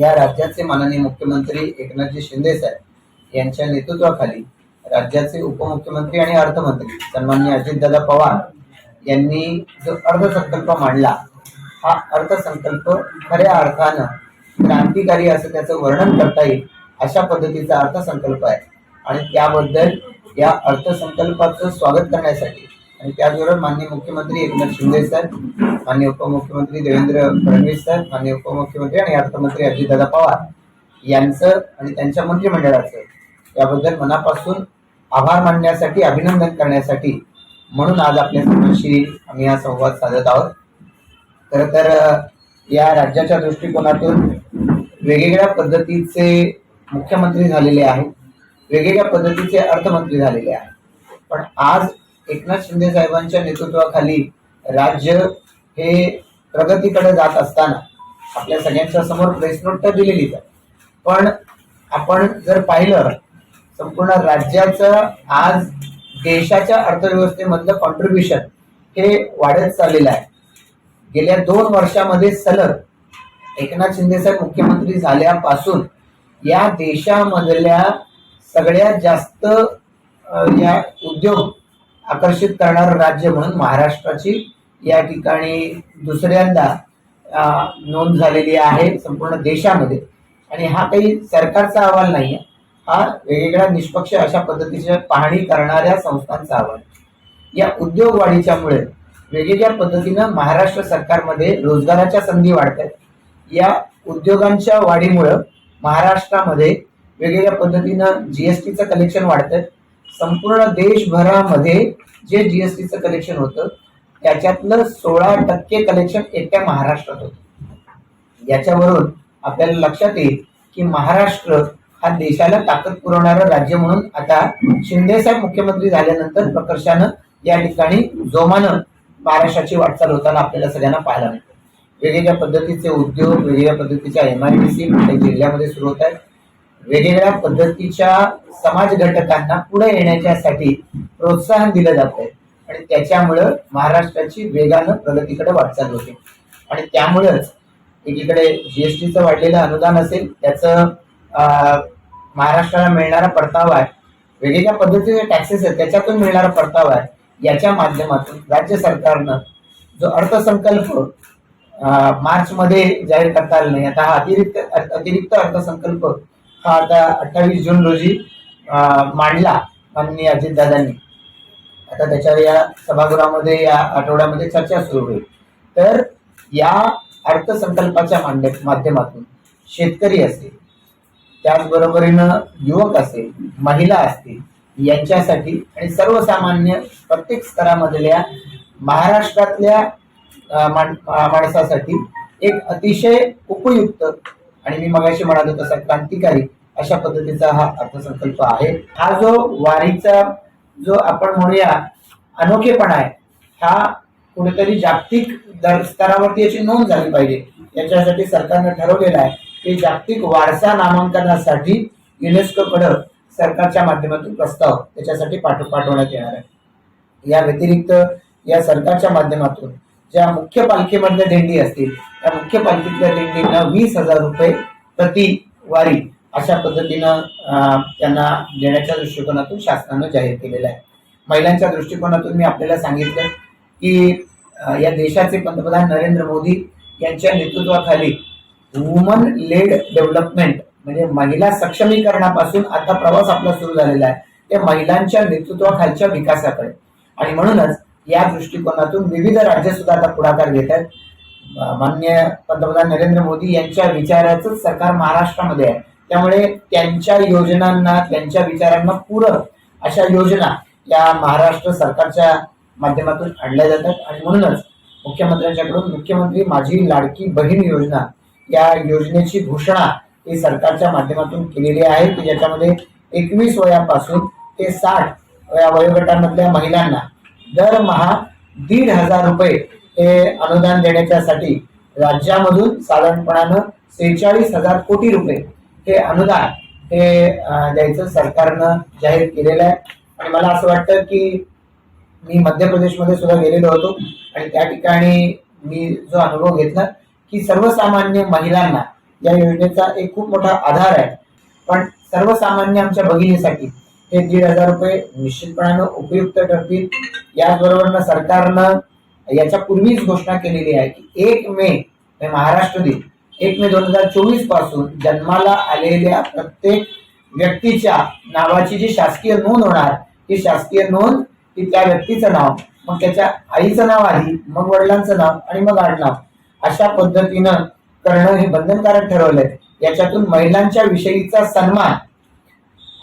या राज्याचे माननीय मुख्यमंत्री एकनाथजी शिंदे साहेब यांच्या नेतृत्वाखाली राज्याचे उपमुख्यमंत्री आणि अर्थमंत्री सन्मान्य अजितदादा पवार यांनी जो अर्थसंकल्प मांडला हा अर्थसंकल्प खऱ्या अर्थानं क्रांतिकारी असं त्याचं वर्णन करता येईल अशा पद्धतीचा अर्थसंकल्प आहे. आणि त्याबद्दल या अर्थसंकल्पाचं स्वागत करण्यासाठी आणि त्याचबरोबर माननीय मुख्यमंत्री एकनाथ शिंदे साहेब माननीय उपमुख्यमंत्री देवेंद्र फडणवीस साहेब माननीय उपमुख्यमंत्री आणि अर्थमंत्री अजितदादा पवार यांचं आणि त्यांच्या मंत्रिमंडळाचं याबद्दल मनापासून आभार मानण्यासाठी अभिनंदन करण्यासाठी म्हणून आज आपल्या सर्वांशी आम्ही हा संवाद साधत आहोत. खरं तर या राज्याच्या दृष्टिकोनातून वेगवेगळ्या पद्धतीचे मुख्यमंत्री झालेले आहेत वेगवेगळ्या पद्धतीचे अर्थमंत्री झालेले आहेत. पण आज एकनाथ शिंदे साहेबांच्या नेतृत्वाखाली राज्य हे प्रगतीकडे जात असताना आपल्या सगळ्यांच्या समोर प्रेस नोट तर दिलेलीच आहे. पण आपण जर पाहिलं संपूर्ण राज्याचं आज देशाच्या अर्थव्यवस्थेमधलं कॉन्ट्रीब्युशन हे वाढत चाललेलं आहे. गेल्या दोन वर्षामध्ये सलग एकनाथ शिंदे साहेब मुख्यमंत्री झाल्यापासून या देशामधल्या सगळ्यात जास्त या उद्योग आकर्षित करणारं राज्य म्हणून महाराष्ट्राची या ठिकाणी दुसऱ्यांदा नोंद झालेली आहे संपूर्ण देशामध्ये. आणि हा काही सरकारचा अहवाल नाही आहे हा वेगवेगळ्या निष्पक्ष अशा पद्धतीच्या पाहणी करणाऱ्या संस्थांचा अहवाल. आहे. या उद्योग वाढीच्यामुळे वेगवेगळ्या पद्धतीनं महाराष्ट्र सरकारमध्ये रोजगाराच्या संधी वाढत आहेत या उद्योगांच्या वाढीमुळं महाराष्ट्रामध्ये वेगवेगळ्या पद्धतीनं जी एस टीचं कलेक्शन वाढतं संपूर्ण देशभरामध्ये जे जीएसटीचं कलेक्शन होतं त्याच्यातलं सोळा टक्के कलेक्शन एकट्या महाराष्ट्रात होतं. याच्यावरून आपल्याला लक्षात येईल की महाराष्ट्र हा देशाला ताकद पुरवणारं राज्य म्हणून आता शिंदेसाहेब मुख्यमंत्री झाल्यानंतर प्रकर्षानं या ठिकाणी जोमानं महाराष्ट्राची वाटचाल होताना आपल्याला सगळ्यांना पाहायला मिळतं. वेगवेगळ्या पद्धतीचे उद्योग वेगवेगळ्या पद्धतीच्या एम आय डी सी जिल्ह्यामध्ये सुरू होत आहेत. वेगवेगळ्या पद्धतीच्या समाज घटकांना पुढे येण्याच्यासाठी प्रोत्साहन दिलं जात आहे. आणि त्याच्यामुळं महाराष्ट्राची वेगानं प्रगतीकडे वाटचाल होते. आणि त्यामुळेच एकीकडे जीएसटीचं वाढलेलं अनुदान असेल त्याचं अं, महाराष्ट्राला मिळणारा परतावा आहे. वेगवेगळ्या पद्धतीचे टॅक्सेस आहेत त्याच्यातून मिळणारा परतावा आहे. याच्या माध्यमातून राज्य सरकारनं जो अर्थसंकल्प मार्चमध्ये जाहीर करता आला नाही आता हा अतिरिक्त अतिरिक्त अर्थसंकल्प हा आता अठ्ठावीस जून रोजी मांडला माननीय अजितदादांनी. आता त्याच्यावर या सभागृहामध्ये या आठवड्यामध्ये चर्चा सुरू होईल. तर या अर्थसंकल्पाच्या मांड माध्यमातून शेतकरी असेल त्याचबरोबरीनं युवक असेल महिला असतील यांच्यासाठी आणि सर्वसामान्य प्रत्येक स्तरामधल्या महाराष्ट्रातल्या माणसासाठी एक अतिशय उपयुक्त आणि मी मगाशी म्हणालो तसा क्रांतिकारी अशा पद्धतीचा हा अर्थसंकल्प आहे. हा जो वारीचा जो आपण म्हणूया अनोखेपणा आहे हा कुठेतरी जागतिक दर स्तरावरती याची नोंद झाली पाहिजे. याच्यासाठी सरकारनं ठरवलेलं आहे की जागतिक वारसा नामांकनासाठी युनेस्कोकडे सरकारच्या माध्यमातून प्रस्ताव त्याच्यासाठी पाठव पाठवण्यात येणार आहे. या व्यतिरिक्त या सरकारच्या माध्यमातून ज्या मुख्य पालखीमधल्या दिंडी असतील त्या मुख्य पालखीतल्या दिंडींना वीस हजार रुपये प्रति वारी अशा पद्धतीनं त्यांना देण्याच्या दृष्टिकोनातून शासनानं जाहीर केलेलं आहे. महिलांच्या दृष्टिकोनातून मी आपल्याला सांगितलं की या देशाचे पंतप्रधान नरेंद्र मोदी यांच्या नेतृत्वाखाली वुमन लेड डेव्हलपमेंट म्हणजे महिला सक्षमीकरणापासून आता प्रवास आपला सुरू झालेला आहे. ते महिलांच्या नेतृत्वाखालच्या विकासाकडे. आणि म्हणूनच या दृष्टिकोनातून विविध राज्य सुद्धा आता पुढाकार घेत आहेत. मान्य पंतप्रधान नरेंद्र मोदी यांच्या विचाराचं सरकार महाराष्ट्रामध्ये आहे. त्यामुळे त्यांच्या योजनांना त्यांच्या विचारांना पूरक अशा योजना या महाराष्ट्र सरकारच्या माध्यमातून आणल्या जातात. आणि म्हणूनच मुख्यमंत्र्यांच्याकडून मुख्यमंत्री माझी लाडकी बहीण योजना या योजनेची घोषणा ही सरकारच्या माध्यमातून केलेली आहे. की ज्याच्यामध्ये एकवीस वयापासून ते साठ या वयोगटामधल्या महिलांना दरमहा दीड हजार रुपये हे अनुदान देण्याच्यासाठी राज्यामधून साधारणपणानं सेहेचाळीस हजार कोटी रुपये हे अनुदान हे द्यायचं सरकारनं जाहीर केलेलं आहे. आणि मला असं वाटतं की मी मध्य प्रदेशमध्ये सुद्धा गेलेलो होतो आणि त्या ठिकाणी मी जो अनुभव घेतला की सर्वसामान्य महिलांना या योजनेचा एक खूप मोठा आधार आहे. पण सर्वसामान्य आमच्या भगिनीसाठी हे दीड हजार रुपये निश्चितपणानं उपयुक्त ठरतील. याचबरोबर सरकारनं याच्या पूर्वीच घोषणा केलेली आहे की एक मे महाराष्ट्र दिन एक मे दोन हजार चोवीसपासून जन्माला आलेल्या प्रत्येक व्यक्तीच्या नावाची जी शासकीय नोंद होणार ती शासकीय नोंद ती त्या व्यक्तीचं नाव मग त्याच्या आईचं नाव आधी मग वडिलांचं नाव आणि मग आडनाव. अशा पद्धतीनं करणं हे बंधनकारक ठरवलंय. याच्यातून महिलांच्या विषयीचा सन्मान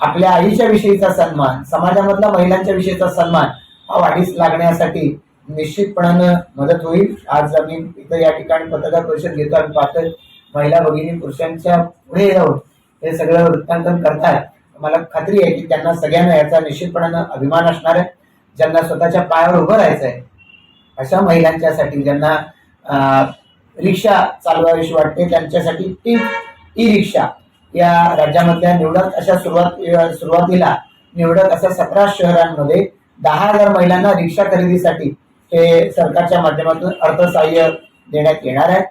आपल्या आईच्या विषयीचा सन्मान समाजामधला महिलांच्या विषयीचा सन्मान हा वाढीस लागण्यासाठी निश्चितपणानं मदत होईल. आज आम्ही इथं या ठिकाणी पत्रकार परिषद घेतो आम्ही पाहतोय महिला भगिनी पुरुषांच्या पुढे जाऊन हे सगळं वृत्तांकन करतात मला खात्री आहे की त्यांना सगळ्यांना याचा निश्चितपणानं अभिमान असणार आहे. ज्यांना स्वतःच्या पायावर उभं राहायचं आहे अशा महिलांच्यासाठी ज्यांना रिक्षा चालवावीशी वाटते त्यांच्यासाठी टी ई रिक्षा या राज्यामधल्या निवडक अशा सुरुवात सुरुवातीला निवडक अशा सतरा शहरांमध्ये दहा हजार महिलांना रिक्षा खरेदीसाठी हे सरकारच्या माध्यमातून अर्थसहाय्य देण्यात येणार आहे.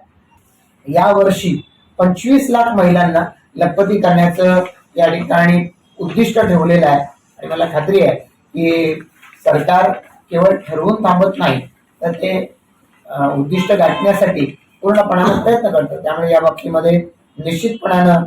यावर्षी पंचवीस लाख महिलांना लखपती करण्याचं या ठिकाणी उद्दिष्ट ठेवलेलं आहे. आणि मला खात्री आहे की सरकार केवळ ठरवून थांबत नाही तर ते उद्दिष्ट गाठण्यासाठी पूर्णपणानं प्रयत्न करतं. त्यामुळे या बाबतीमध्ये निश्चितपणानं